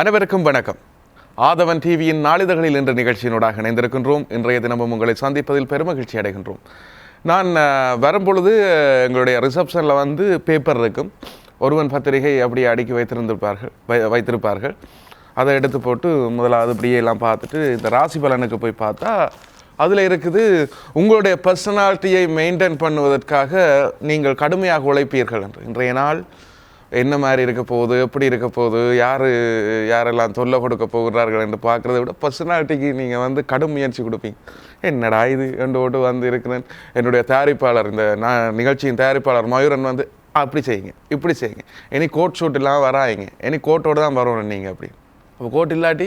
அனைவருக்கும் வணக்கம். ஆதவன் டிவியின் நாளிதழ்களில் என்ற நிகழ்ச்சியினூடாக இணைந்திருக்கின்றோம். இன்றைய தினமும் உங்களை சந்திப்பதில் பெருமகிழ்ச்சி அடைகின்றோம். நான் வரும்பொழுது எங்களுடைய ரிசப்ஷனில் வந்து பேப்பர் இருக்கும். ஒருவன் பத்திரிகை அப்படியே அடுக்கி வைத்திருந்திருப்பார்கள் வை வைத்திருப்பார்கள். அதை எடுத்து போட்டு முதலாவது இப்படியே எல்லாம் பார்த்துட்டு இந்த ராசி பலனுக்கு போய் பார்த்தா அதில் இருக்குது உங்களுடைய பர்சனாலிட்டியை மெயின்டைன் பண்ணுவதற்காக நீங்கள் கடுமையாக உழைப்பீர்கள் என்று. இன்றைய நாள் என்ன மாதிரி இருக்க போகுது எப்படி இருக்க போகுது யார் யாரெல்லாம் தொல்லை கொடுக்க போகிறார்கள் என்று பார்க்குறத விட பர்சனாலிட்டிக்கு நீங்கள் வந்து கடும் முயற்சி கொடுப்பீங்க. என்னடா இது? ரெண்டு ஓட்டு வந்து இருக்கிறேன். என்னுடைய தயாரிப்பாளர் இந்த நான் நிகழ்ச்சியின் தயாரிப்பாளர் மயூரன் வந்து அப்படி செய்யுங்க இப்படி செய்யுங்க. இனி கோட் ஷூட் எல்லாம் வராங்க இனி கோட்டோடு தான் வரணும் நீங்கள் அப்படி அப்போ கோட் இல்லாட்டி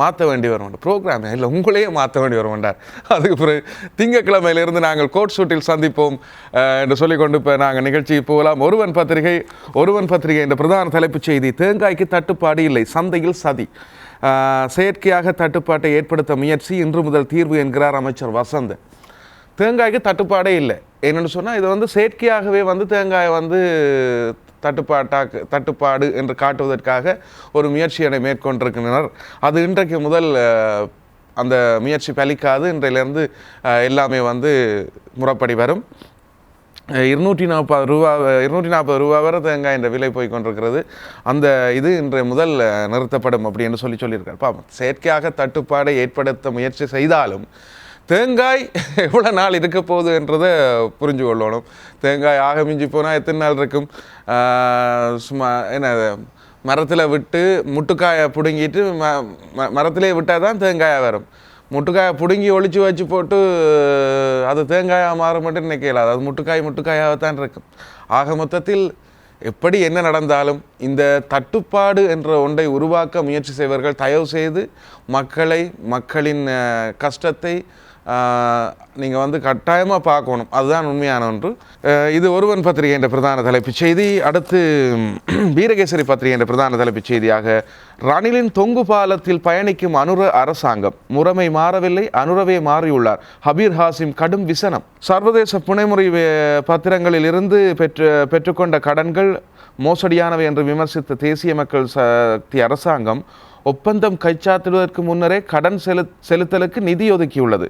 மாற்ற வேண்டி வரும் ப்ரோக்ராம் இல்லை உங்களையே மாற்ற வேண்டி வரும் வேண்டார் அதுக்கு பிறகு திங்கக்கிழமையிலிருந்து நாங்கள் கோட் ஷூட்டில் சந்திப்போம் என்று சொல்லிக்கொண்டு இப்போ நாங்கள் நிகழ்ச்சிக்கு போகலாம். ஒருவன் பத்திரிகை ஒருவன் பத்திரிகை என்ற பிரதான தலைப்புச் செய்தி தேங்காய்க்கு தட்டுப்பாடு இல்லை சந்தையில் சதி. செயற்கையாக தட்டுப்பாட்டை ஏற்படுத்த முயற்சி இன்று முதல் தீர்வு என்கிறார் அமைச்சர் வசந்த். தேங்காய்க்கு தட்டுப்பாடே இல்லை. என்னென்னு சொன்னால் இது வந்து செயற்கையாகவே வந்து தேங்காயை வந்து தட்டுப்பாட்டாக்கு தட்டுப்பாடு என்று காட்டுவதற்காக ஒரு முயற்சியினை மேற்கொண்டிருக்கின்றனர். அது இன்றைக்கு முதல் அந்த முயற்சி பலிக்காது. இன்றையிலேருந்து எல்லாமே வந்து முறைப்படி வரும். இருநூற்றி நாற்பது ரூபா இருநூற்றி நாற்பது ரூபா வரை தேங்காய் என்ற விலை போய் கொண்டிருக்கிறது. அந்த இது இன்றைய முதல் நிறுத்தப்படும் அப்படின்னு சொல்லி சொல்லியிருக்காரு. பாப்போம் செயற்கையாக தட்டுப்பாடை ஏற்படுத்த முயற்சி செய்தாலும் தேங்காய் எவ்வளோ நாள் இருக்க போகுது என்றதை புரிஞ்சு கொள்ளணும். தேங்காய் ஆக மிஞ்சி போனால் எத்தனை நாள் இருக்கும்? சும்மா என்ன மரத்தில் விட்டு முட்டுக்காயை பிடுங்கிட்டு ம ம- மரத்திலே விட்டால் தான் தேங்காயாக வரும். முட்டுக்காயை பிடுங்கி ஒழிச்சு வச்சு போட்டு அது தேங்காயாக மாற மட்டும் நினைக்கலாது அது முட்டுக்காய் முட்டுக்காயாக தான் இருக்கும். ஆக மொத்தத்தில் எப்படி என்ன நடந்தாலும் இந்த தட்டுப்பாடு என்ற ஒன்றை உருவாக்க முயற்சி செய்வர்கள் தயவு செய்து மக்களை மக்களின் கஷ்டத்தை நீங்கள் வந்து கட்டாயமாக பார்க்கணும். அதுதான் உண்மையான ஒன்று. இது ஒருவன் பத்திரிகை என்ற பிரதான தலைப்புச் செய்தி. அடுத்து வீரகேசரி பத்திரிகை என்ற பிரதான தலைப்புச் செய்தியாக ரணிலின் தொங்கு பாலத்தில் பயணிக்கும் அனுர அரசாங்கம் முறைமை மாறவில்லை அனுரவே மாறியுள்ளார். ஹபீர் ஹாசிம் கடும் விசனம். சர்வதேச புனைமுறை பத்திரங்களில் இருந்து பெற்று பெற்றுக்கொண்ட கடன்கள் மோசடியானவை என்று விமர்சித்த தேசிய மக்கள் சக்தி அரசாங்கம் ஒப்பந்தம் கைச்சாத்திடுவதற்கு முன்னரே கடன் செலு செலுத்தலுக்கு நிதி ஒதுக்கியுள்ளது.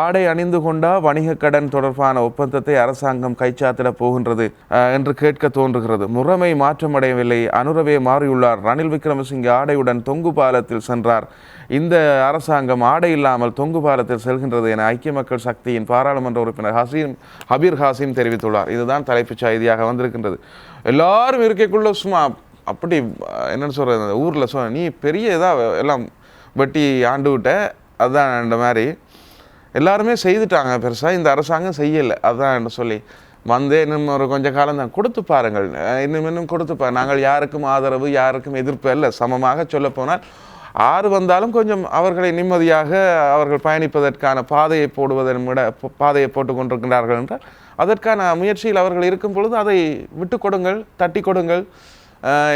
ஆடை அணிந்து கொண்டா வணிக கடன் தொடர்பான ஒப்பந்தத்தை அரசாங்கம் கைச்சாத்திடப் போகின்றது என்று கேட்க தோன்றுகிறது. முறைமை மாற்றமடையவில்லை. அனுரவே மாறியுள்ளார். ரணில் விக்ரமசிங்கே ஆடையுடன் தொங்கு பாலத்தில் சென்றார். இந்த அரசாங்கம் ஆடை இல்லாமல் தொங்கு பாலத்தில் செல்கின்றது என ஐக்கிய மக்கள் சக்தியின் பாராளுமன்ற உறுப்பினர் ஹசீம் ஹபீர் ஹாசிம் தெரிவித்துள்ளார். இதுதான் தலைப்புச் செய்தியாக வந்திருக்கின்றது. எல்லாரும் இருக்கைக்குள்ள சும்மா அப்படி என்னென்னு சொல்கிறது அந்த ஊரில் சொ நீ பெரிய இதாக எல்லாம் வெட்டி ஆண்டு விட்ட அதுதான் இந்த மாதிரி. எல்லாருமே செய்துட்டாங்க பெருசாக இந்த அரசாங்கம் செய்யலை அதுதான் சொல்லி. வந்து இன்னும் ஒரு கொஞ்சம் காலம் தான் கொடுத்து பாருங்கள். இன்னும் இன்னும் கொடுத்து பாருங்கள் நாங்கள் யாருக்கும் ஆதரவு யாருக்கும் எதிர்ப்பு அல்ல சமமாக சொல்லப்போனால் ஆறு வந்தாலும் கொஞ்சம் அவர்களை நிம்மதியாக அவர்கள் பயணிப்பதற்கான பாதையை போடுவதன் விட பாதையை போட்டு கொண்டிருக்கின்றார்கள் என்றால் அதற்கான முயற்சியில் அவர்கள் இருக்கும் பொழுது அதை விட்டு கொடுங்கள் தட்டி கொடுங்கள்.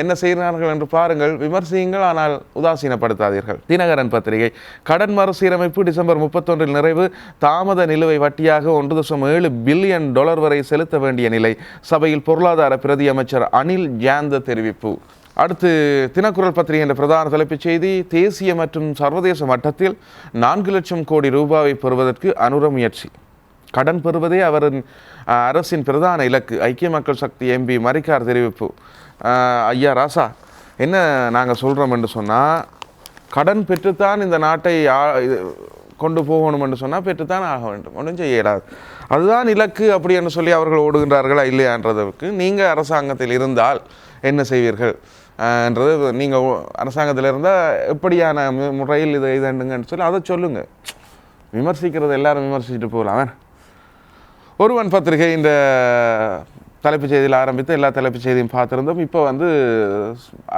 என்ன செய்கிறார்கள் என்று பாருங்கள். விமர்சியுங்கள் ஆனால் உதாசீனப்படுத்தாதீர்கள். தினகரன் பத்திரிகை. கடன் மறுசீரமைப்பு டிசம்பர் முப்பத்தொன்றில் நிறைவு. தாமத நிலுவை வட்டியாக ஒன்று தசம் ஏழு பில்லியன் டாலர் வரை செலுத்த வேண்டிய நிலை. சபையில் பொருளாதார பிரதி அமைச்சர் அனில் ஜாந்த தெரிவிப்பு. அடுத்து தினக்குரல் பத்திரிகை என்ற பிரதான தலைப்புச் செய்தி. தேசிய மற்றும் சர்வதேச மட்டத்தில் நான்கு லட்சம் கோடி ரூபாவை பெறுவதற்கு அனுர முயற்சி. கடன் பெறுவதே அவரின் அரசின் பிரதான இலக்கு. ஐக்கிய மக்கள் சக்தி எம்பி மரிக்கார் தெரிவிப்பு. ஐயா ராசா என்ன நாங்கள் சொல்கிறோம் என்று சொன்னால் கடன் பெற்றுத்தான் இந்த நாட்டை இது கொண்டு போகணும் என்று சொன்னால் பெற்றுத்தான் ஆக வேண்டும். ஒன்றும் செய்ய இயலாது. அதுதான் இலக்கு அப்படி என்று சொல்லி அவர்கள் ஓடுகின்றார்களா இல்லையான்றதற்கு நீங்கள் அரசாங்கத்தில் இருந்தால் என்ன செய்வீர்கள்? என்றது நீங்கள் அரசாங்கத்தில் இருந்தால் எப்படியான முறையில் இதை இதுண்டுங்கன்னு சொல்லி அதை சொல்லுங்கள் விமர்சிக்கிறது எல்லாரும் விமர்சிச்சுட்டு போகலாம். ஒருவன் பத்திரிகை இந்த தலைப்புச் செய்தியில் ஆரம்பித்து எல்லா தலைப்புச் செய்தியும் பார்த்திருந்தோம். இப்போ வந்து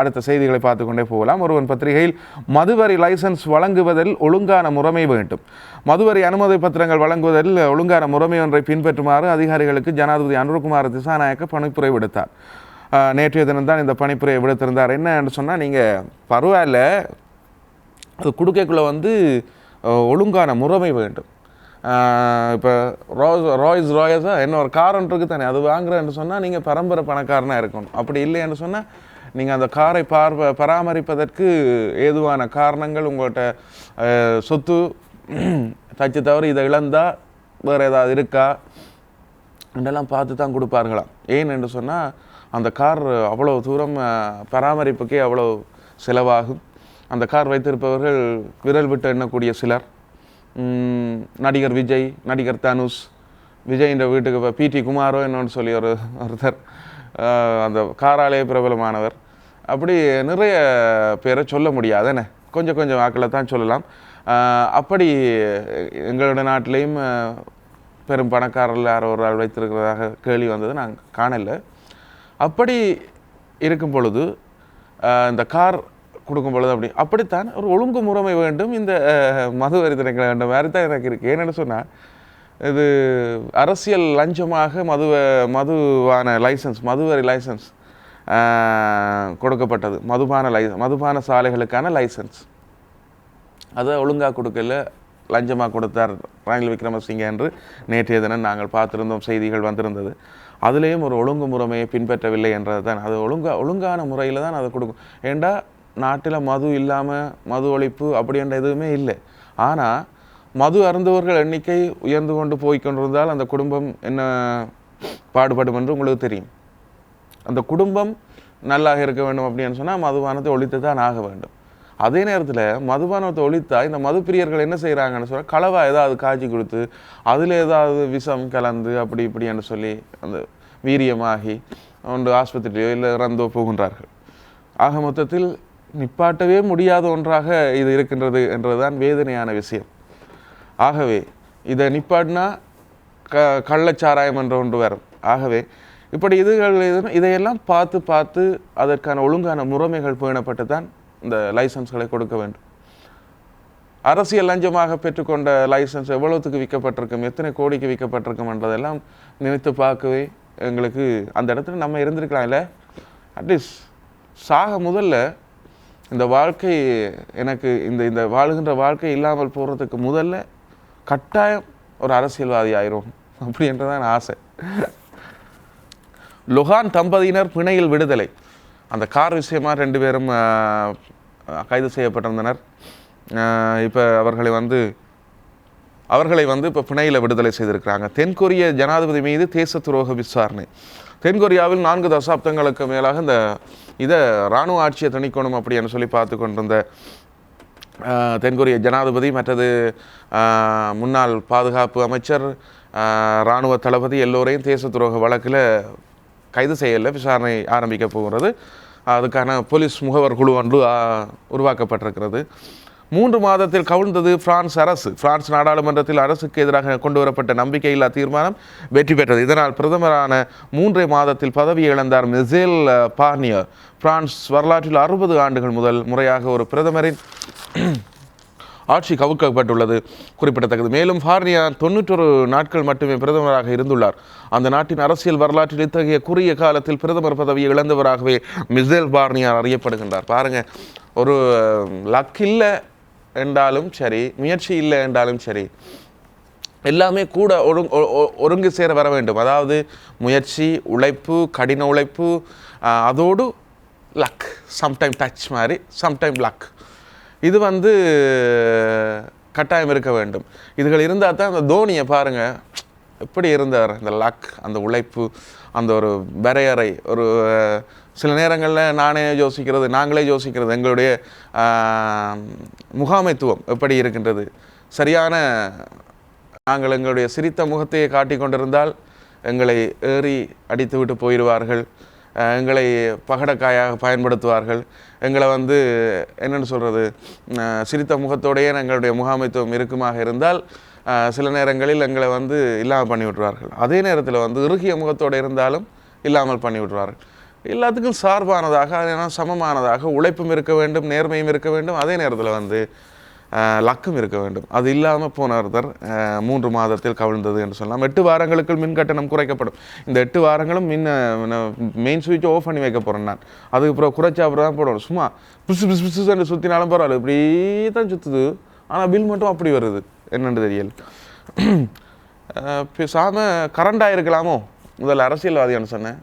அடுத்த செய்திகளை பார்த்து கொண்டே போகலாம். ஒருவன் பத்திரிகையில் மதுவரி லைசன்ஸ் வழங்குவதில் ஒழுங்கான முறைமை வேண்டும். மதுவரி அனுமதி பத்திரங்கள் வழங்குவதில் ஒழுங்கான முறைமை ஒன்றை பின்பற்றுமாறு அதிகாரிகளுக்கு ஜனாதிபதி அனுரகுமார திசாநாயக்க பணிப்புரை விடுத்தார். நேற்றைய தினம்தான் இந்த பணிப்புரையை விடுத்திருந்தார். என்னன்னு சொன்னால் நீங்கள் பரவாயில்ல அது கொடுக்கக்குள்ளே வந்து ஒழுங்கான முறைமை வேண்டும். இப்போ ரோஸ் ராய்ஸ் ராயஸாக என்ன ஒரு கார் ஒன்று இருக்குது தானே அது வாங்குறேன்னு சொன்னால் நீங்கள் பரம்பரை பணக்காரனாக இருக்கணும். அப்படி இல்லைன்னு சொன்னால் நீங்கள் அந்த காரை பார்வ பராமரிப்பதற்கு ஏதுவான காரணங்கள் உங்கள்கிட்ட சொத்து தச்சு தவறு இதை இழந்தால் வேறு ஏதாவது இருக்கா? இதெல்லாம் பார்த்து தான் கொடுப்பார்களாம். ஏன் என்று சொன்னால் அந்த கார் அவ்வளோ தூரம் பராமரிப்புக்கே அவ்வளோ செலவாகும். அந்த கார் வைத்திருப்பவர்கள் விரல் விட்டு எண்ணக்கூடிய சிலர். நடிகர் விஜய் நடிகர் தனுஷ் விஜயின் வீட்டுக்கு இப்போ பிடி குமாரோ என்னன்னு சொல்லி ஒரு ஒருத்தர் அந்த காராலே பிரபலமானவர். அப்படி நிறைய பேரை சொல்ல முடியாதுன்னு கொஞ்சம் கொஞ்சம் வாக்கில் தான் சொல்லலாம். அப்படி எங்களோட நாட்டிலையும் பெரும் பணக்காரர்கள் யாரோ ஒரு ஆள் வைத்திருக்கிறதாக கேள்வி வந்தது நான் காணலை. அப்படி இருக்கும் பொழுது இந்த கார் கொடுக்கும் பொழுது அப்படி. அப்படித்தான் ஒரு ஒழுங்கு முறைமை வேண்டும். இந்த மது வரி வேண்டும். மாதிரி தான் எனக்கு இருக்குது ஏன்னு சொன்னால் இது அரசியல் லஞ்சமாக மதுவ மதுவான லைசன்ஸ் மதுவரி லைசன்ஸ் கொடுக்கப்பட்டது. மதுபான லை மதுபான சாலைகளுக்கான லைசன்ஸ். அதை ஒழுங்காக கொடுக்கல லஞ்சமாக கொடுத்தார் ரணில் விக்ரமசிங்க என்று நேற்றைய தினம் நாங்கள் பார்த்திருந்தோம் செய்திகள் வந்திருந்தது. அதுலேயும் ஒரு ஒழுங்கு முறைமையை பின்பற்றவில்லை என்றது தான் அது ஒழுங்கா ஒழுங்கான முறையில் தான் அதை கொடுக்கும். ஏண்டா நாட்டில் மது இல்லாமல் மது ஒழிப்பு அப்படின்ற எதுவுமே இல்லை. ஆனால் மது அருந்தவர்கள் எண்ணிக்கை உயர்ந்து கொண்டு போய் கொண்டிருந்தால் அந்த குடும்பம் என்ன பாடுபடும் என்று உங்களுக்கு தெரியும். அந்த குடும்பம் நல்லாக இருக்க வேண்டும் அப்படின்னு சொன்னால் மதுபானத்தை ஒழித்து தான் ஆக வேண்டும். அதே நேரத்தில் மதுபானத்தை ஒழித்தா இந்த மது பிரியர்கள் என்ன செய்கிறாங்கன்னு சொன்னால் களவா ஏதாவது காய்ச்சி கொடுத்து அதில் ஏதாவது விஷம் கலந்து அப்படி இப்படின்னு சொல்லி அந்த வீரியமாகி ஒன்று ஆஸ்பத்திரியோ இல்லை இறந்தோ போகின்றார்கள். ஆக மொத்தத்தில் நிப்பாட்டவே முடியாத ஒன்றாக இது இருக்கின்றது என்றதுதான் வேதனையான விஷயம். ஆகவே இதை நிப்பாட்டினா க கள்ளச்சாராயம் என்ற ஒன்று வரும். ஆகவே இப்படி இதுகள் இதையெல்லாம் பார்த்து பார்த்து அதற்கான ஒழுங்கான முறைமைகள் பேணப்பட்டு தான் இந்த லைசன்ஸ்களை கொடுக்க வேண்டும். அரசியல் லஞ்சமாக பெற்றுக்கொண்ட லைசன்ஸ் எவ்வளவுத்துக்கு விற்கப்பட்டிருக்கும் எத்தனை கோடிக்கு விற்கப்பட்டிருக்கும் என்றதெல்லாம் நினைத்து பார்க்கவே எங்களுக்கு அந்த இடத்துல நம்ம இருந்திருக்கலாம் இல்லை? அட்லீஸ்ட் சாக முதல்ல இந்த வாழ்க்கை எனக்கு இந்த இந்த வாழுகின்ற வாழ்க்கை இல்லாமல் போகிறதுக்கு முதல்ல கட்டாயம் ஒரு அரசியல்வாதி ஆயிரும் அப்படின்றதான் ஆசை. லுகான் தம்பதியினர் பிணையில் விடுதலை. அந்த கார் விஷயமா ரெண்டு பேரும் கைது செய்யப்பட்டிருந்தனர். இப்போ அவர்களை வந்து அவர்களை வந்து இப்போ பிணையில் விடுதலை செய்திருக்கிறாங்க. தென்கொரிய ஜனாதிபதி மீது தேச துரோக விசாரணை. தென்கொரியாவில் நான்கு தசாப்தங்களுக்கு மேலாக இந்த இதை இராணுவ ஆட்சியை திணிக்கணும் அப்படின்னு சொல்லி பார்த்து கொண்டிருந்த தென்கொரிய ஜனாதிபதி மற்றது முன்னாள் பாதுகாப்பு அமைச்சர் இராணுவ தளபதி எல்லோரையும் தேச துரோக வழக்கில் கைது செய்யல விசாரணை ஆரம்பிக்க போகிறது. அதுக்கான போலீஸ் முகவர் குழு ஒன்று உருவாக்கப்பட்டிருக்கிறது. மூன்று மாதத்தில் கவிழ்ந்தது பிரான்ஸ் அரசு. பிரான்ஸ் நாடாளுமன்றத்தில் அரசுக்கு எதிராக கொண்டு வரப்பட்ட நம்பிக்கையில்லா தீர்மானம் வெற்றி பெற்றது. இதனால் பிரதமரான மூன்றே மாதத்தில் பதவியை இழந்தார் மெசேல் பார்னியர் பிரான்ஸ் வரலாற்றில் அறுபது ஆண்டுகள் முதல் முறையாக ஒரு பிரதமரின் ஆட்சி கவுக்கப்பட்டுள்ளது குறிப்பிடத்தக்கது. மேலும் ஃபார்னியா தொண்ணூற்றொரு நாட்கள் மட்டுமே பிரதமராக இருந்துள்ளார். அந்த நாட்டின் அரசியல் வரலாற்றில் இத்தகைய குறுகிய காலத்தில் பிரதமர் பதவியை இழந்தவராகவே மிசேல் பார்னியார் அறியப்படுகின்றார். பாருங்கள் ஒரு லக் என்றாலும் சரி முயற்சி இல்லை என்றாலும் சரி எல்லாமே கூட ஒழுங் ஒ- ஒருங்கு சேர வர வேண்டும். அதாவது முயற்சி உழைப்பு கடின உழைப்பு அதோடு லக் சம்டைம் டச் மாதிரி சம்டைம் லக் இது வந்து கட்டாயம் இருக்க வேண்டும். இதுகள் இருந்தால் தான் அந்த தோனியை பாருங்க. எப்படி இருந்தார்? அந்த லக் அந்த உழைப்பு அந்த ஒரு வரையறை ஒரு சில நேரங்களில் நானே யோசிக்கிறது நாங்களே யோசிக்கிறது எங்களுடைய முகாமைத்துவம் எப்படி இருக்கின்றது? சரியான நாங்கள் எங்களுடைய சிரித்த முகத்தையே காட்டி கொண்டிருந்தால் எங்களை ஏறி அடித்துவிட்டு போயிடுவார்கள். எங்களை பகடக்காயாக பயன்படுத்துவார்கள். எங்களை வந்து என்னென்னு சொல்கிறது சிரித்த முகத்தோடையே எங்களுடைய முகாமைத்துவம் இருக்குமாக இருந்தால் சில நேரங்களில் எங்களை வந்து இல்லாமல் பண்ணி விட்டுருவார்கள் அதே நேரத்தில் வந்து இறுகிய முகத்தோடு இருந்தாலும் இல்லாமல் பண்ணி விட்டுருவார்கள் எல்லாத்துக்கும் சார்பானதாக அதனால் சமமானதாக உழைப்பும் இருக்க வேண்டும் நேர்மையும் இருக்க வேண்டும். அதே நேரத்தில் வந்து லக்கும் இருக்க வேண்டும். அது இல்லாமல் போன ஒருத்தர் மூன்று மாதத்தில் கவிழ்ந்தது என்று சொல்லலாம். எட்டு வாரங்களுக்குள் மின் கட்டணம் குறைக்கப்படும். இந்த எட்டு வாரங்களும் மின் மெயின் சுவிட்சை ஆஃப் பண்ணி வைக்க போகிறேன் நான். அதுக்கு அப்புறம் குறைச்சா அப்புறம் தான் போடணும் சும்மா பிசு பிசு பிசுன்னு சுற்றினாலும் பரவாயில்ல. இப்படி தான் சுற்றுது ஆனால் பில் மட்டும் அப்படி வருது. என்னென்று தெரியல. பேசாமல் கரண்ட் இருக்கலாமோ? முதல்ல அரசியல்வாதியான்னு சொன்னேன்.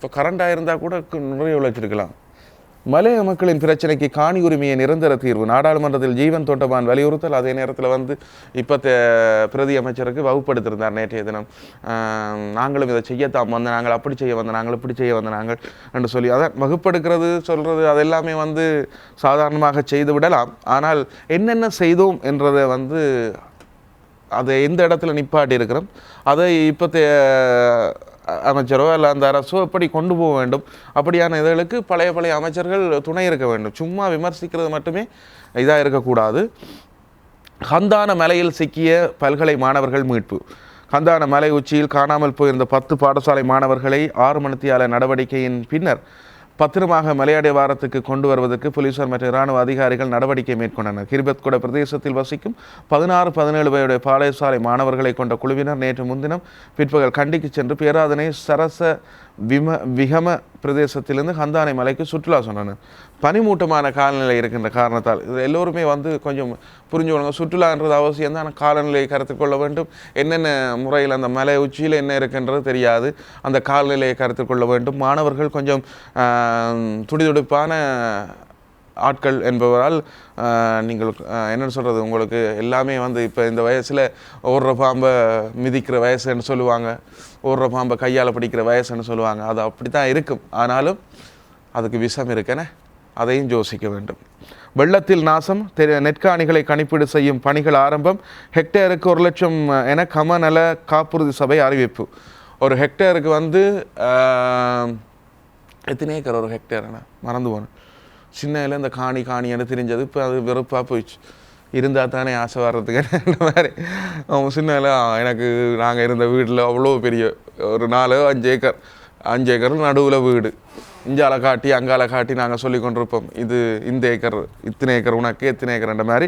இப்போ கரண்டாக இருந்தால் கூட கு- நிறைய உழைச்சிருக்கலாம். மலைய மக்களின் பிரச்சனைக்கு காணி உரிமையை நிரந்தர தீர்வு. நாடாளுமன்றத்தில் ஜீவன் தோட்டமான் வலியுறுத்தல். அதே நேரத்தில் வந்து இப்போ பிரதி அமைச்சருக்கு வகுப்படுத்திருந்தார் நேற்றைய தினம். நாங்களும் இதை செய்யத்தான் வந்த நாங்கள் அப்படி செய்ய வந்த நாங்கள் இப்படி செய்ய வந்த நாங்கள் என்று சொல்லி அதான் வகுப்படுக்கிறது சொல்கிறது அதெல்லாமே வந்து சாதாரணமாக செய்து விடலாம். ஆனால் என்னென்ன செய்தோம் என்றதை வந்து அதை எந்த இடத்துல நிப்பாட்டி இருக்கிறோம் அதை இப்போத்தைய அமைச்சரோ இல்லை அந்த அரசோ எப்படி கொண்டு போக வேண்டும்? அப்படியான இதழுக்கு பழைய பழைய அமைச்சர்கள் துணை இருக்க வேண்டும். சும்மா விமர்சிக்கிறது மட்டுமே இதாக இருக்கக்கூடாது. கந்தான மலையில் சிக்கிய பல்கலை மாணவர்கள் மீட்பு. கந்தான மலை உச்சியில் காணாமல் போயிருந்த பத்து பாடசாலை மாணவர்களை ஆறு மணித்தியால நடவடிக்கையின் பின்னர் பத்திரமாக மலையாடி வாரத்துக்கு கொண்டு வருவதற்கு போலீசார் மற்றும் இராணுவ அதிகாரிகள் நடவடிக்கை மேற்கொண்டனர். கிரிபத்குட பிரதேசத்தில் வசிக்கும் பதினாறு பதினேழு வயதுடைய பாடசாலை மாணவர்களை கொண்ட குழுவினர் நேற்று முன்தினம் பிற்பகல் கண்டிக்கு சென்று பேராதனை சரச விம விகம பிரதேசத்திலேருந்து ஹந்தானை மலைக்கு சுற்றுலா சொன்னாங்க. பனிமூட்டமான காலநிலை இருக்கின்ற காரணத்தால் இது எல்லோருமே வந்து கொஞ்சம் புரிஞ்சுக்கணுங்க சுற்றுலான்றது அவசியம் தான் காலநிலையை கருத்தில் கொள்ள வேண்டும். என்னென்ன முறையில் அந்த மலை உச்சியில் என்ன இருக்குன்றது தெரியாது. அந்த காலநிலையை கருத்தில் கொள்ள வேண்டும். மாணவர்கள் கொஞ்சம் துடிதுடிப்பான ஆட்கள் என்பவரால் நீங்கள் ஆஹ், என்னன்னு சொல்கிறது உங்களுக்கு எல்லாமே வந்து இப்போ இந்த வயசில் ஓடுற பாம்பை மிதிக்கிற வயசுன்னு சொல்லுவாங்க ஓடுற பாம்பை கையால் பிடிக்கிற வயசுன்னு சொல்லுவாங்க. அது அப்படி தான் இருக்கும். ஆனாலும் அதுக்கு விஷம் இருக்கேனே அதையும் யோசிக்க வேண்டும். வெள்ளத்தில் நாசம் தெ- நெற்காணிகளை கணிப்பீடு செய்யும் பணிகள் ஆரம்பம் ஹெக்டேருக்கு ஒரு லட்சம் என கமநல காப்புறுதி சபை அறிவிப்பு. ஒரு ஹெக்டேருக்கு வந்து எத்தனை ஏக்கர் ஒரு ஹெக்டேர்னா மறந்து போனேன். சின்னையில் இந்த காணி காணின்னு தெரிஞ்சது. இப்போ அது வெறுப்பாக போயிடுச்சு. இருந்தால் தானே ஆசை வர்றதுக்கு இந்த மாதிரி? அவன் சின்ன எனக்கு நாங்கள் இருந்த வீட்டில் அவ்வளோ பெரிய ஒரு நாலு அஞ்சு ஏக்கர் அஞ்சு ஏக்கர் நடுவில் வீடு. இஞ்சால காட்டி அங்கால காட்டி நாங்கள் சொல்லி கொண்டிருப்போம். இது இந்த ஏக்கர் இத்தனை ஏக்கர் உனக்கு எத்தனை ஏக்கர்ன்ற மாதிரி.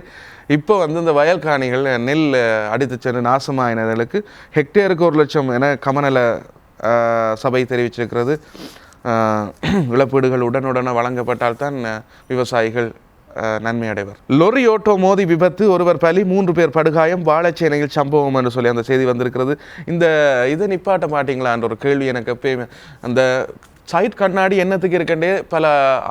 இப்போ வந்து இந்த வயல் காணிகள் நெல் அடித்து சென்று நாசமாயினர்களுக்கு ஹெக்டேருக்கு ஒரு லட்சம் என கமநல சபை தெரிவிச்சிருக்கிறது. இழப்பீடுகள் உடனுடனே வழங்கப்பட்டால் தான் விவசாயிகள் நன்மை அடைவர் லொரி ஓட்டோ மோதி விபத்து ஒருவர் பலி மூன்று பேர் படுகாயம் வாழைச்சேனையில் சம்பவம் என்று சொல்லி அந்த செய்தி வந்திருக்கிறது. இந்த இதை நிப்பாட்ட மாட்டீங்களான்ற ஒரு கேள்வி எனக்கு எப்பயுமே. அந்த சைட் கண்ணாடி என்னத்துக்கு இருக்கண்டே பல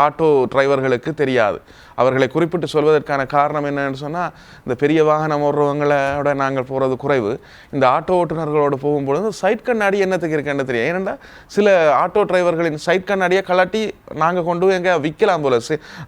ஆட்டோ டிரைவர்களுக்கு தெரியாது. அவர்களை குறிப்பிட்டு சொல்வதற்கான காரணம் என்னன்னு சொன்னால் இந்த பெரிய வாகனம் ஓடுறவங்களோட நாங்கள் போகிறது குறைவு. இந்த ஆட்டோ ஓட்டுநர்களோடு போகும்பொழுது சைட் கண்ணாடி என்னத்துக்கு இருக்கேன்னு தெரியும். ஏனெண்டா சில ஆட்டோ டிரைவர்களின் சைட் கண்ணாடியை கலாட்டி நாங்கள் கொண்டு போய் எங்கேயா விற்கலாம் போல.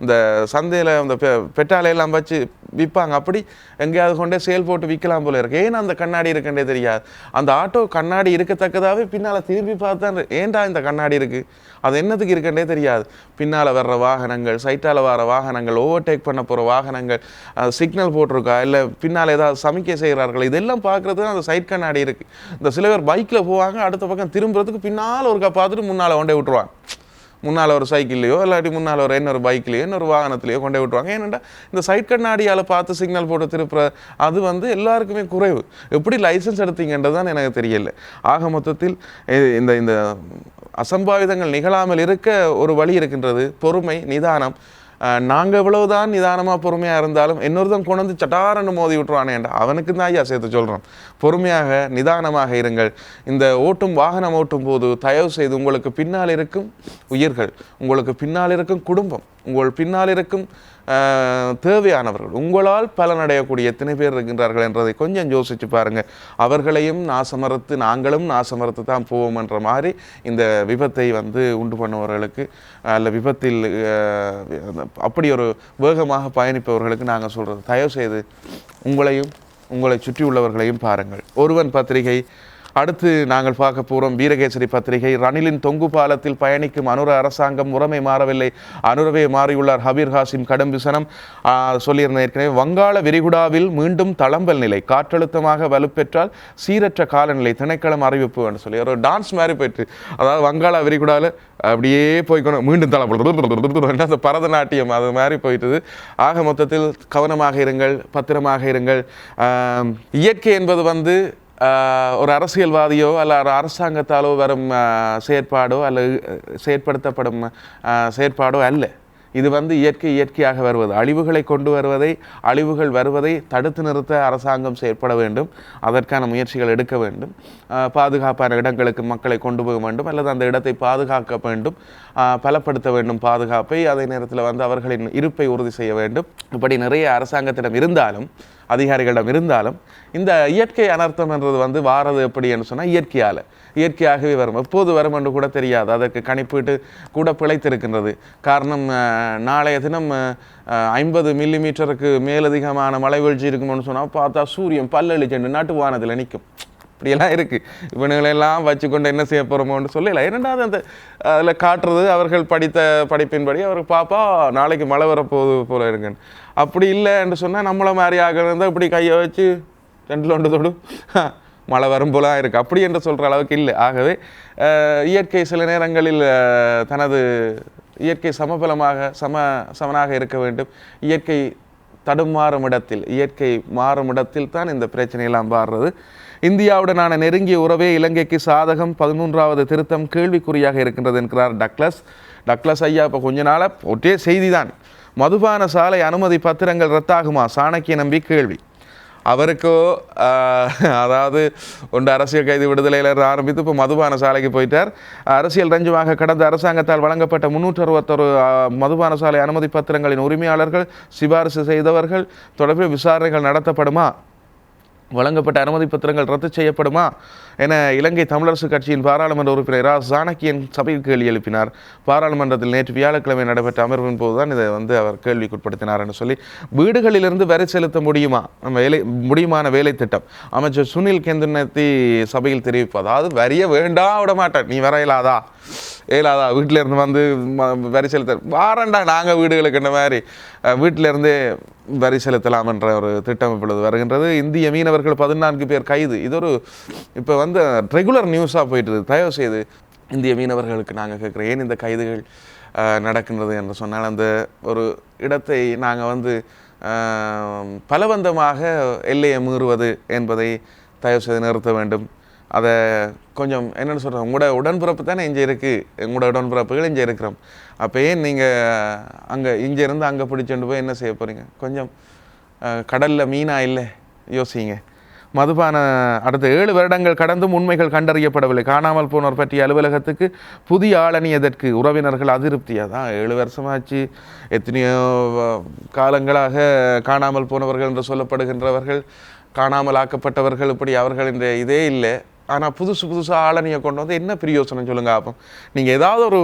இந்த சந்தையில் அந்த பெ பெட்டாலையெல்லாம் வச்சு விற்பாங்க. அப்படி எங்கேயாவது கொண்டே சேல் போட்டு விற்கலாம் போல இருக்கு. ஏன் அந்த கண்ணாடி இருக்கண்டே தெரியாது. அந்த ஆட்டோ கண்ணாடி இருக்கத்தக்கதாகவே பின்னால் திரும்பி பார்த்தா ஏன்டா இந்த கண்ணாடி இருக்குது அது என்னத்துக்கு இருக்கண்டே தெரியாது. பின்னால் வர்ற வாகனங்கள் சைட்டால் வர வாகனங்கள் ஓவர்டேக் பண்ண போகிற வாகனங்கள் சிக்னல் போட்டிருக்கா இல்லை பின்னால் ஏதாவது சமிக்கை செய்கிறார்கள் இதெல்லாம் பார்க்குறதுக்கு அந்த சைட் கண்ணாடி இருக்குது இந்த சில பேர் பைக்கில் போவாங்க அடுத்த பக்கம் திரும்புறதுக்கு பின்னால் ஒருக்கா பார்த்துட்டு முன்னால் கொண்டே விட்டுருவாங்க. முன்னால் ஒரு சைக்கிள்லையோ இல்லாட்டி முன்னால் ஒரு இன்னொரு பைக்லேயோ இன்னொரு வாகனத்திலையோ கொண்டே விட்டுருவாங்க. ஏனெண்டா இந்த சைட் கண்ணாடியால் பார்த்து சிக்னல் போட்டு திருப்புற அது வந்து எல்லாருக்குமே குறைவு. எப்படி லைசன்ஸ் எடுத்தீங்கன்றது தான் எனக்கு தெரியல. ஆக மொத்தத்தில் இந்த இந்த அசம்பாவிதங்கள் நிகழாமல் இருக்க ஒரு வழி இருக்கின்றது பொறுமை நிதானம் நாங்கள் எவ்வளவுதான் நிதானமாக பொறுமையாக இருந்தாலும் இன்னொருத்தன் கொண்டு வந்து சட்டாரன்னு மோதி விட்டுருவானேண்டா அவனுக்கு தான் ஐயா சேர்த்து சொல்கிறோம் பொறுமையாக நிதானமாக இருங்கள். இந்த ஓட்டும் வாகனம் ஓட்டும் போது தயவு செய்து உங்களுக்கு பின்னால் இருக்கும் உயிர்கள் உங்களுக்கு பின்னால் இருக்கும் குடும்பம் உங்கள் பின்னால் இருக்கும் தேவையானவர்கள். உங்களால் பலனடையக்கூடிய எத்தனை பேர் இருக்கின்றார்கள் என்றதை கொஞ்சம் யோசித்து பாருங்கள் அவர்களையும் நாசமறுத்து நாங்களும் நாசமறுத்து தான் போவோம் என்ற மாதிரி இந்த விபத்தை வந்து உண்டு பண்ணுபவர்களுக்கு அல்ல விபத்தில் அப்படி ஒரு வேகமாக பயணிப்பவர்களுக்கு நாங்கள் சொல்கிறது தயவு செய்து உங்களையும் உங்களை சுற்றியுள்ளவர்களையும் பாருங்கள். ஒருவன் பத்திரிகை அடுத்து நாங்கள் பார்க்க போகிறோம் வீரகேசரி பத்திரிகை. ரணிலின் தொங்கு பாலத்தில் பயணிக்கும் அனுர அரசாங்கம் முறைமை மாறவில்லை. அனுரவே மாறியுள்ளார் ஹபீர் ஹாசிம் கடும் விசனம். சொல்லியிருந்தேன் சொல்லியிருந்த ஏற்கனவே வங்காள விரிகுடாவில் மீண்டும் தளம்பல் நிலை. காற்றழுத்தமாக வலுப்பெற்றால் சீரற்ற காலநிலை திணைக்களம் அறிவிப்பு என்று சொல்லி. ஒரு டான்ஸ் மாதிரி போயிட்டு அதாவது வங்காள விரிகுடாவில் அப்படியே போய்க்கணும். மீண்டும் தளம்பல். அந்த பரதநாட்டியம் அது மாதிரி போயிட்டது. ஆக மொத்தத்தில் கவனமாக இருங்கள் பத்திரமாக இருங்கள். இயற்கை என்பது வந்து ஒரு அரசியல்வாதியோ அல்ல ஒரு அரசாங்கத்தாலோ வரும் செயற்பாடோ அல்லது செயற்படுத்தப்படும் செயற்பாடோ அல்ல. இது வந்து இயற்கை இயற்கையாக வருவது. அழிவுகளை கொண்டு வருவதை அழிவுகள் வருவதை தடுத்து நிறுத்த அரசாங்கம் செயற்பட வேண்டும். அதற்கான முயற்சிகள் எடுக்க வேண்டும். பாதுகாப்பான இடங்களுக்கு மக்களை கொண்டு போக வேண்டும். அல்லது அந்த இடத்தை பாதுகாக்க வேண்டும். பலப்படுத்த வேண்டும் பாதுகாப்பை. அதே நேரத்தில் வந்து அவர்களின் இருப்பை உறுதி செய்ய வேண்டும். இப்படி நிறைய அரசாங்கத்திடம் இருந்தாலும் அதிகாரிகளிடம் இருந்தாலும் இந்த இயற்கை அனர்த்தம் என்றது வந்து வாரது எப்படி என்று சொன்னால் இயற்கையால். இயற்கையாகவே வரும். எப்போது வரும் என்று கூட தெரியாது. அதற்கு கணிப்பீட்டு கூட பிழைத்திருக்கின்றது. காரணம் நாளைய தினம் ஐம்பது மில்லி மீட்டருக்கு மேலதிகமான மழை வீழ்ச்சி இருக்கும்னு சொன்னால் பார்த்தா சூரியன் பல்லளிச்சென்று நாட்டு வானத்தில் நிற்கும். இப்படியெல்லாம் இருக்குது இவனுங்களெல்லாம் வச்சுக்கொண்டு என்ன செய்ய போகிறோமோன்னு சொல்லல. இரண்டாவது அந்த அதில் காட்டுறது அவர்கள் படித்த படிப்பின்படி அவர் பாப்பா நாளைக்கு மழை வரப்போகுது போல இருக்குன்னு அப்படி இல்லை என்று சொன்னால் நம்மளை மாதிரி ஆக இருந்தால் இப்படி கையை வச்சு ரெண்டில் ஒன்று தொடு. மழை வரும்போலாம் இருக்குது அப்படி என்று சொல்கிற அளவுக்கு இல்லை. ஆகவே இயற்கை சில நேரங்களில் தனது இயற்கை சமபலமாக சம சமனாக இருக்க வேண்டும். இயற்கை தடுமாறும் இடத்தில் இயற்கை மாறும் இடத்தில் தான் இந்த பிரச்சனையெல்லாம் பாடுறது இந்தியாவுடனான நெருங்கிய உறவே இலங்கைக்கு சாதகம் பதிமூன்றாவது திருத்தம் கேள்விக்குறியாக இருக்கின்றது என்கிறார் டக்ளஸ். டக்ளஸ் ஐயா இப்போ கொஞ்ச நாளாக ஒற்றே செய்தி தான் மதுபான சாலை அனுமதி பத்திரங்கள் ரத்தாகுமா? சாணக்கிய நம்பி கேள்வி. அவருக்கோ அதாவது ஒன்று அரசியல் கைது விடுதலையில் ஆரம்பித்து இப்போ மதுபான சாலைக்கு போயிட்டார். அரசியல் ரஞ்சமாக கடந்த அரசாங்கத்தால் வழங்கப்பட்ட முன்னூற்று அறுபத்தொரு மதுபான சாலை அனுமதி பத்திரங்களின் உரிமையாளர்கள் சிபாரிசு செய்தவர்கள் தொடர்பில் விசாரணைகள் நடத்தப்படுமா? வழங்கப்பட்ட அனுமதி பத்திரங்கள் ரத்து செய்யப்படுமா என இலங்கை தமிழரசு கட்சியின் பாராளுமன்ற உறுப்பினர் ரா சாணக்கியன் சபையில் கேள்வி எழுப்பினார். பாராளுமன்றத்தில் நேற்று வியாழக்கிழமை நடைபெற்ற அமர்வின் போதுதான் இதை வந்து அவர் கேள்விக்குட்படுத்தினார் என்று சொல்லி வீடுகளிலிருந்து வரி செலுத்த முடியுமா? வேலை முடியுமான வேலை திட்டம். அமைச்சர் சுனில் கேந்திரநத்தி சபையில் தெரிவிப்பு அதாவது வரிய வேண்டாம் விட மாட்டேன் நீ வர ஏலாதா வீட்டிலேருந்து வந்து வரி செலுத்த வாரண்டா நாங்கள் வீடுகளுக்கு இந்த மாதிரி வீட்டிலேருந்தே வரி செலுத்தலாம் என்ற ஒரு திட்டம் இப்பொழுது வருகின்றது. இந்திய மீனவர்கள் பதினான்கு பேர் கைது. இது ஒரு இப்போ வந்து ரெகுலர் நியூஸாக போயிட்டு தயவு செய்து இந்திய மீனவர்களுக்கு நாங்கள் கேட்குறோம் ஏன் இந்த கைதுகள் நடக்கின்றது என்று சொன்னால் அந்த ஒரு இடத்தை நாங்கள் வந்து பலவந்தமாக எல்லையை மீறுவது என்பதை தயவு செய்து நிறுத்த வேண்டும். அதை கொஞ்சம் என்னென்னு சொல்கிறோம் உங்களோட உடன்பிறப்பு தானே இங்கே இருக்குது உங்களோட உடன்பிறப்புகள் இங்கே இருக்கிறோம். அப்போ ஏன் நீங்கள் அங்கே இங்கே இருந்து அங்கே பிடிச்சிட்டு போய் என்ன செய்ய போகிறீங்க கொஞ்சம் கடலில் மீனாக இல்லை? யோசிங்க. மதுபான அடுத்த ஏழு வருடங்கள் கடந்தும் உண்மைகள் கண்டறியப்படவில்லை. காணாமல் போனோர் பற்றிய அலுவலகத்துக்கு புதிய ஆளணி எதற்கு உறவினர்கள் அதிருப்தியாக தான் ஏழு வருஷமாச்சு. எத்தனையோ காலங்களாக காணாமல் போனவர்கள் என்று சொல்லப்படுகின்றவர்கள் காணாமல் ஆக்கப்பட்டவர்கள் இப்படி அவர்கள் இந்த இதே இல்லை. ஆனால் புதுசு புதுசாக ஆளணியை கொண்டு வந்து என்ன பிரயோசனம் சொல்லுங்கள் அப்போ? நீங்கள் ஏதாவது ஒரு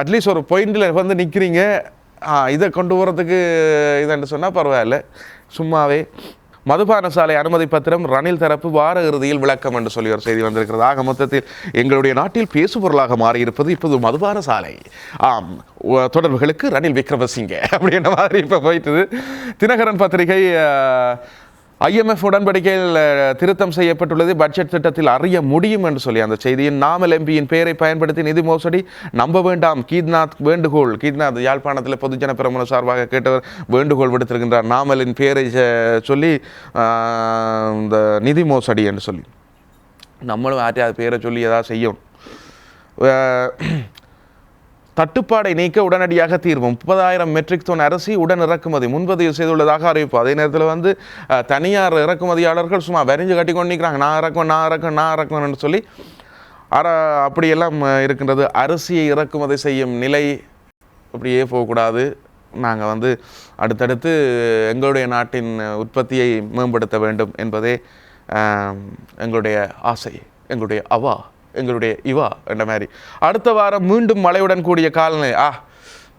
அட்லீஸ்ட் ஒரு பாயிண்டில் வந்து நிற்கிறீங்க இதை கொண்டு போகிறதுக்கு இதுன்னு சொன்னால் பரவாயில்ல. சும்மாவே மதுபான சாலை அனுமதி பத்திரம் ரணில் தரப்பு வார இறுதியில் விளக்கம் என்று சொல்லி ஒரு செய்தி வந்திருக்கிறது. ஆக மொத்தத்தில் எங்களுடைய நாட்டில் பேசுபொருளாக மாறியிருப்பது இப்போது மதுபான சாலை. ஆம் தொடர்புகளுக்கு ரணில் விக்ரமசிங்க அப்படின்ற மாதிரி இப்போ போயிட்டுது. தினகரன் பத்திரிகை ஐஎம்எஃப் உடன்படிக்கையில் திருத்தம் செய்யப்பட்டுள்ளது. பட்ஜெட் திட்டத்தில் அறிய முடியும் என்று சொல்லி அந்த செய்தியின் நாமல் எம்பியின் பெயரை பயன்படுத்தி நிதி மோசடி நம்ப வேண்டாம். கீத்நாத் வேண்டுகோள் கீத்நாத் யாழ்ப்பாணத்தில் பொதுஜன பிரமண சார்பாக கேட்டவர் வேண்டுகோள் விடுத்திருக்கின்றார். நாமலின் பெயரை சொல்லி இந்த நிதி மோசடி என்று சொல்லி. நம்மளும் யார்ட்டையாவது பேரை சொல்லி ஏதாவது செய்யணும். தட்டுப்பாடை நீக்க உடனடியாக தீர்வு முப்பதாயிரம் மெட்ரிக் டன் அரிசி உடன் இறக்குமதி. முன்பதிவு செய்துள்ளதாக அறிவிப்பு. அதே நேரத்தில் வந்து தனியார் இறக்குமதியாளர்கள் சும்மா வரிஞ்சு கட்டி கொண்டு நிற்கிறாங்க நான் இறக்குவேன் நான் இறக்குவேன் நான் இறக்குவேன்னு சொல்லி அற அப்படியெல்லாம் இருக்கின்றது. அரிசியை இறக்குமதி செய்யும் நிலை அப்படியே போகக்கூடாது. நாங்கள் வந்து அடுத்தடுத்து எங்களுடைய நாட்டின் உற்பத்தியை மேம்படுத்த வேண்டும் என்பதே எங்களுடைய ஆசை எங்களுடைய அவா. எங்களுடைய இவா என்ற மாதிரி. அடுத்த வாரம் மீண்டும் மழையுடன் கூடிய காலநிலை. ஆ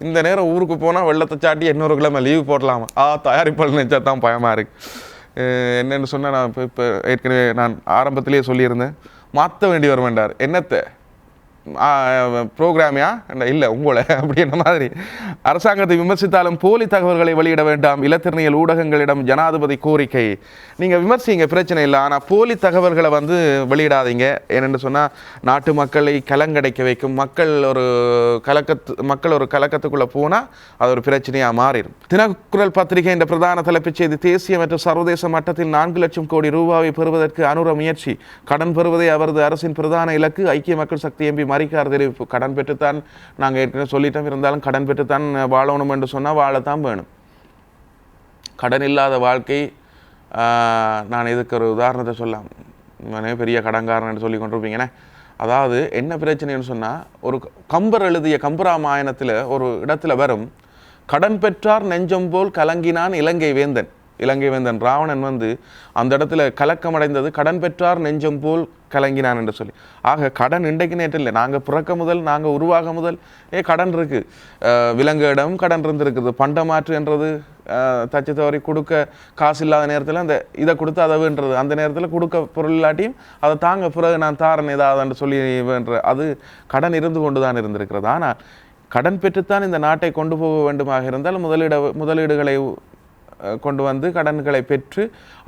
இந்த நேரம் ஊருக்கு போனால் வெள்ளத்தை சாட்டி இன்னொரு கிழமை லீவ் போடலாமா? ஆ தயாரிப்பாளர் நினச்சா தான் பயமாக இருக்கு. என்னென்னு சொன்னால் நான் இப்போ இப்போ ஏற்கனவே நான் ஆரம்பத்திலேயே சொல்லியிருந்தேன். மாற்ற வேண்டி வர வேண்டார் என்னத்தை? ப்ரோக்ராமியா இல்லை உங்களை அப்படின்ற மாதிரி. அரசாங்கத்தை விமர்சித்தாலும் போலி தகவல்களை வெளியிட வேண்டாம். இலத்திரனியல் ஊடகங்களிடம் ஜனாதிபதி கோரிக்கை. நீங்கள் விமர்சிங்க பிரச்சனை இல்லை. ஆனால் போலி தகவல்களை வந்து வெளியிடாதீங்க. ஏனென்று சொன்னால் நாட்டு மக்களை கலங்கடைக்க வைக்கும். மக்கள் ஒரு கலக்கத்து மக்கள் ஒரு கலக்கத்துக்குள்ளே போனால் அது ஒரு பிரச்சனையாக மாறிடும். தினக்குரல் பத்திரிகை என்ற பிரதான தலைப்புச் செய்தி தேசிய மற்றும் சர்வதேச மட்டத்தில் நான்கு லட்சம் கோடி ரூபாவை பெறுவதற்கு அனுர முயற்சி. கடன் பெறுவதே அவரது அரசின் பிரதான இலக்கு. ஐக்கிய மக்கள் சக்தி எம்பி மறிக்கார் தெரிவிப்பு கடன் பெற்றுத்தான் நாங்கள் ஏற்கனவே சொல்லிட்டோம். இருந்தாலும் கடன் பெற்றுத்தான் வாழணும் என்று சொன்னால் வாழத்தான் வேணும். கடன் இல்லாத வாழ்க்கை நான் இதுக்கு ஒரு உதாரணத்தை சொல்லலாம். நானே பெரிய கடன்காரன் சொல்லி கொண்டிருப்பீங்கண்ணே அதாவது என்ன பிரச்சனைன்னு சொன்னால் ஒரு கம்பர் எழுதிய கம்பராமாயணத்தில் ஒரு இடத்துல வரும் கடன் பெற்றார் நெஞ்சம் போல் கலங்கினான் இலங்கை வேந்தன். இலங்கை வேந்தன் ராவணன் வந்து அந்த இடத்துல கலக்கமடைந்தது கடன் பெற்றார் நெஞ்சம் போல் கலங்கினான் என்று சொல்லி. ஆக கடன் இன்றைக்கு நேற்று இல்லை. நாங்கள் பிறக்க முதல் நாங்கள் உருவாக முதல் ஏ கடன் இருக்குது விலங்கு கடன் இருந்திருக்குது. பண்டமாற்று என்றது தச்சு தவறி கொடுக்க காசு இல்லாத நேரத்தில் அந்த இதை கொடுத்து அதை அந்த நேரத்தில் கொடுக்க பொருள் இல்லாட்டியும் அதை தாங்க பிறகு நான் தாரன் ஏதாவது சொல்லி வேண்ட அது கடன் இருந்து கொண்டு தான் இருந்திருக்கிறது. ஆனால் கடன் பெற்றுத்தான் இந்த நாட்டை கொண்டு போக வேண்டுமாக இருந்தால் முதலீட முதலீடுகளை கொண்டு வந்து கடன்களை பெற்று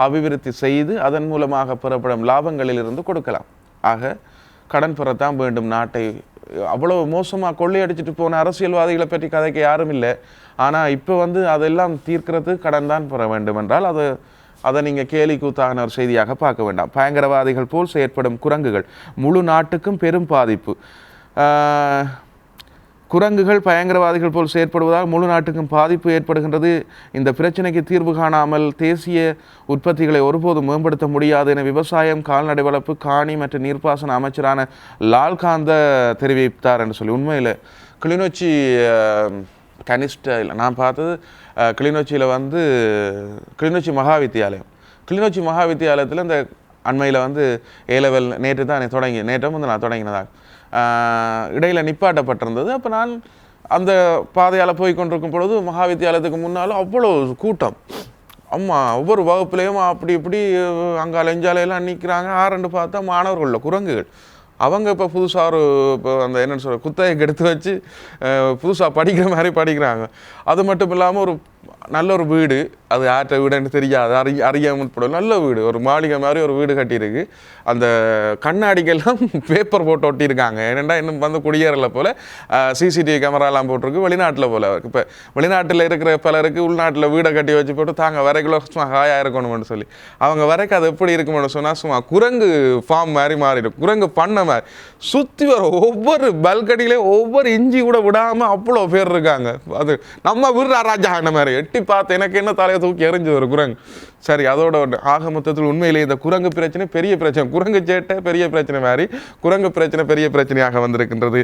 அபிவிருத்தி செய்து அதன் மூலமாக பெறப்படும் லாபங்களிலிருந்து கொடுக்கலாம். ஆக கடன் பெறத்தான் வேண்டும். நாட்டை அவ்வளோ மோசமாக கொள்ளையடிச்சிட்டு போன அரசியல்வாதிகளை பற்றி கதைக்க யாரும் இல்லை. ஆனால் இப்போ வந்து அதெல்லாம் தீர்க்கிறது கடன் தான் பெற வேண்டும் என்றால் அது அதை நீங்கள் கேலி கூத்தான ஒரு செய்தியாக பார்க்க வேண்டாம். பயங்கரவாதிகள் போல் செயற்படும் குரங்குகள் முழு நாட்டுக்கும் பெரும் பாதிப்பு. குரங்குகள் பயங்கரவாதிகள் போல் செயற்படுவதால் முழு நாட்டுக்கும் பாதிப்பு ஏற்படுகின்றது. இந்த பிரச்சனைக்கு தீர்வு காணாமல் தேசிய உற்பத்திகளை ஒருபோதும் மேம்படுத்த முடியாது என விவசாயம் கால்நடை வளர்ப்பு காணி மற்றும் நீர்ப்பாசன அமைச்சரான லால்காந்த தெரிவித்தார் என்று சொல்லி உண்மையில் கிளிநொச்சி கனிஷ்ட இல்லை நான் பார்த்தது கிளிநொச்சியில் வந்து கிளிநொச்சி மகா வித்தியாலயம் கிளிநொச்சி மகா வித்தியாலயத்தில் இந்த அண்மையில் வந்து ஏ லெவல் நேற்று தான் தொடங்கி நேற்றும் வந்து நான் தொடங்கினதாக. இடையில் நிப்பாட்டப்பட்டிருந்தது. அப்போ நான் அந்த பாதையால் போய் கொண்டிருக்கும் பொழுது மகா வித்தியாலயத்துக்கு அவ்வளோ கூட்டம். அம்மா ஒவ்வொரு வகுப்புலேயும் அப்படி இப்படி அங்கே அலைஞ்சாலையெல்லாம் நிற்கிறாங்க ஆரண்டு பார்த்தா மாணவர்களில் குரங்குகள். அவங்க இப்போ புதுசாக ஒரு இப்போ அந்த என்னென்னு சொல்கிற குத்தகைக்கு எடுத்து வச்சு புதுசாக படிக்கிற மாதிரி படிக்கிறாங்க. அது மட்டும் இல்லாமல் ஒரு நல்ல ஒரு வீடு அது யார்கிட்ட வீடுன்னு தெரியாது. அறிய அறியாமல் போடும் நல்ல வீடு. ஒரு மாளிகை மாதிரி ஒரு வீடு கட்டியிருக்கு. அந்த கண்ணாடிக்கெல்லாம் பேப்பர் போட்டு ஒட்டியிருக்காங்க. ஏனெண்டா இன்னும் வந்து குடியேறல போல். சிசிடிவி கேமராலாம் போட்டிருக்கு. வெளிநாட்டில் போல். இப்போ வெளிநாட்டில் இருக்கிற பலருக்கு உள்நாட்டில் வீடை கட்டி வச்சு போட்டு தாங்க வரைக்குள்ள சும்மா ஹாயாக இருக்கணும்னு சொல்லி. அவங்க வரைக்கும் அது எப்படி இருக்கும்னு சொன்னால் சும்மா குரங்கு ஃபார்ம் மாதிரி மாறிடும். குரங்கு பண்ண மாதிரி. சுற்றி வர ஒவ்வொரு பல்கடியிலையும் ஒவ்வொரு இஞ்சி கூட விடாமல் அவ்வளோ பேர் இருக்காங்க. அது நம்ம வீடு ராஜா என்ன மாதிரி எட்டி பார்த்து எனக்கு என்ன தலையை தூக்கி எறிஞ்சு ஒரு குரங்கு? சரி அதோட ஒன்று ஆக மொத்தத்தில் உண்மையிலே இந்த குரங்கு பிரச்சனை பெரிய பிரச்சனை. குரங்கு சேட்டை பெரிய பிரச்சனை மாதிரி. குரங்கு பிரச்சனை பெரிய பிரச்சனையாக வந்திருக்கின்றது.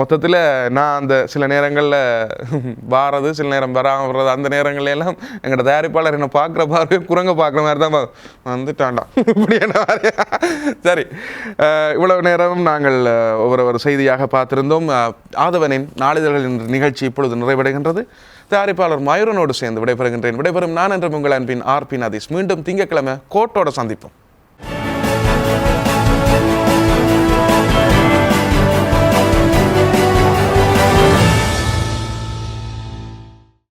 மொத்தத்தில் நான் அந்த சில நேரங்களில் வாரது சில நேரம் வராமல் வர்றது அந்த நேரங்கள்ல எல்லாம் எங்களோட தயாரிப்பாளர் என்னை பார்க்குற பார்வை குரங்கு பார்க்குற மாதிரி தான் வந்துட்டாண்டாம் இப்படி என்ன மாதிரி? சரி. இவ்வளவு நேரம் நாங்கள் ஒவ்வொரு ஒரு செய்தியாக பார்த்திருந்தோம். ஆதவனின் நாளிதழ்களின் நிகழ்ச்சி இப்பொழுது நிறைவடைகின்றது. தயாரிப்பாளர் மயூரனோடு சேர்ந்து விடைபெறுகின்றேன். விடைபெறும் நான் என்ற உங்கள் அன்பின் ஆர்பி நதீஷ். மீண்டும் திங்கட்கிழமை கோட்டோட சந்திப்போம்.